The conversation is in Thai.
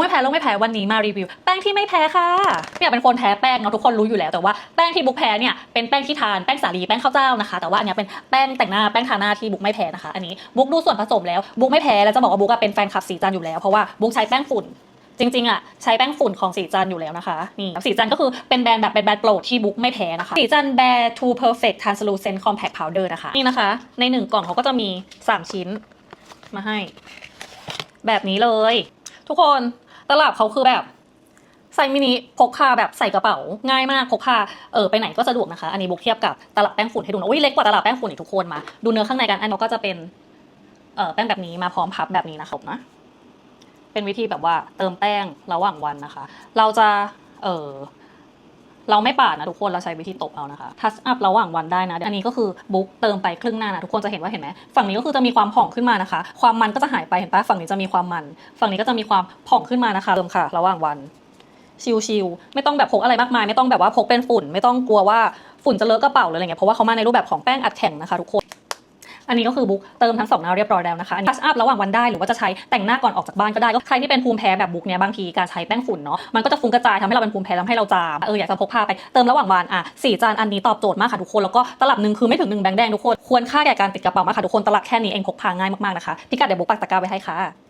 ไม่แพ้ลกไม่แพ้วันนี้มารีวิว แป้งที่ไม่แพ้ค่ะเนี่ยเป็นคนแพ้แป้งเนาะทุกคนรู้อยู่แล้วแต่ว่าแป้งที่บุ๊กแพ้เนี่ยเป็นแป้งที่ทานแป้งสาลีแป้งข้าวเจ้านะคะ แต่ว่าอันเนี้ยเป็นแป้งแต่งหน้าแป้งทาหน้าที่บุ๊กไม่แพ้นะคะอันนี้บุ๊กดูส่วนผสมแล้วบุ๊กไม่แพ้แล้วจะบอกว่าบุ๊กเป็นแฟนคลับสีจันอยู่แล้วเพราะว่าบุ๊กใช้แป้งฝุ่นจริงๆอะใช้แป้งฝุ่นของสีจันอยู่แล้วนะคะนี่สีจันก็คือเป็นแบรนด์แบบเป็นแบรนด์โปรดที่บุ๊กไม่แพ้นะคะ สีจันทร์แบร์ Too Perfect Translucent Compact Powder นะคะ นี่นะคะ ในหนึ่งกล่องเขาก็จะมี 3 ชิ้นมาให้ แบบนี้เลย ทุกคน ตลับเขาคือแบบไซส์มินิพกพาแบบใส่กระเป๋าง่ายมากพกพาเออไปไหนก็สะดวกนะคะ อันนี้บุกเทียบกับตลับแป้งฝุ่นให้ดูนะอุ้ยเล็กกว่าตลับแป้งฝุ่นอีกทุกคนมา ดูเนื้อข้างในกันอันนี้ก็จะเป็นเออแป้งแบบนี้มาพร้อมพับแบบนี้นะครับนะเป็นวิธีแบบว่าเติมแป้งระหว่างวันนะคะ เราจะเออ เราไม่ปาดนะทุกคนเราใช้วิธีตบเอานะคะทัชอัพระหว่างวันได้นะอันนี้ก็คือบุ๊กเติมไปครึ่งหน้านะทุกคนจะเห็นว่าเห็นไหมฝั่งนี้ก็คือจะมีความผ่องขึ้นมานะคะ ความมันก็จะหายไปเห็นปะฝั่งนี้จะมีความมัน ฝั่งนี้ก็จะมีความผ่องขึ้นมานะคะเติมค่ะ ระหว่างวันชิลๆไม่ต้องแบบพกอะไรมากมาย ไม่ต้องแบบว่าพกเป็นฝุ่น ไม่ต้องกลัวว่าฝุ่นจะเลอะกระเป๋าหรืออะไรเงี้ยเพราะว่าเขามาในรูปแบบของแป้งอัดแข็งนะคะทุกคน อันนี้ก็คือบุ๊กเติมทั้งสองหน้าเรียบร้อยแล้วนะคะอันนี้ทัชอัพระหว่างวันได้หรือว่าจะใช้แต่งหน้าก่อนออกจากบ้านก็ได้ก็ใครที่เป็นภูมิแพ้แบบบุ๊กเนี่ยบางทีการใช้แป้งฝุ่นเนาะมันก็จะฟุ้งกระจายทำให้เราเป็นภูมิแพ้ทำให้เราจามเอออยากจะพกพาไปเติมระหว่างวันอะสี่จานอันนี้ตอบโจทย์มากค่ะทุกคนแล้วก็ตลับหนึ่งคือไม่ถึงหนึ่งแบงค์แดงทุกคนควรค่าแก่การติดกระเป๋ามากค่ะทุกคนตลับแค่นี้เองพกพาง่ายมากๆนะคะพิกัดเดี๋ยวบุ๊กปักตะกร้าไว้ให้ค่ะ